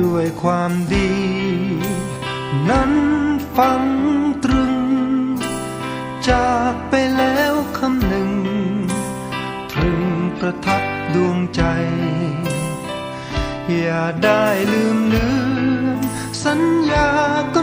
ด้วยความดี นั้นฟังตรึง จากไปแล้วคำหนึ่ง ตรึงประทับดวงใจ อย่าได้ลืมเลือนสัญญากั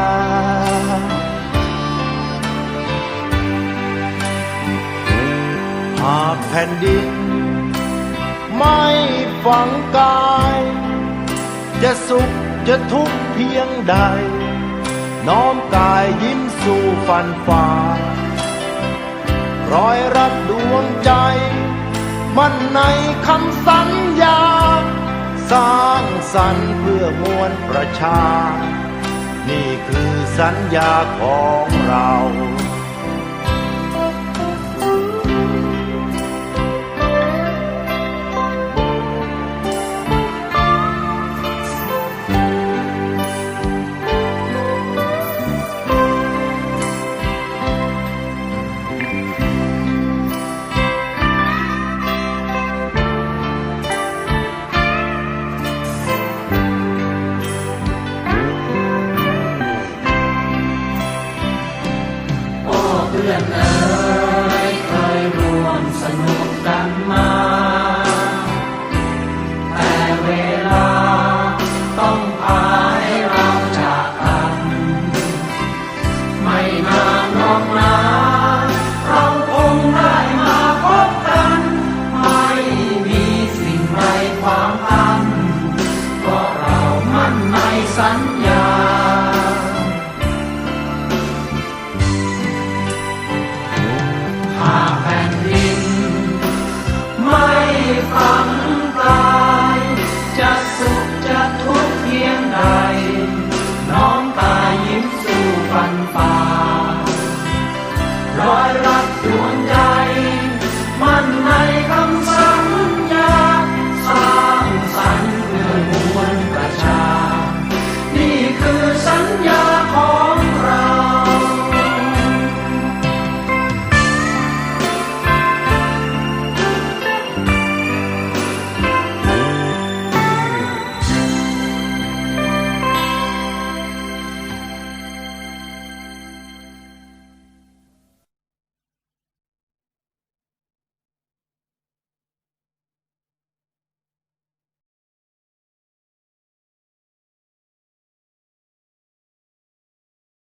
แผ่นดิน ไม่ฝังกาย จะสุขจะทุกข์เพียงใด น้อมกายยิ้มสู่ฟันฝ่ารอยรัดดวงใจ มันในคำสัญญา สร้างสรรค์เพื่อมวลประชา นี่คือสัญญาของเรา the night.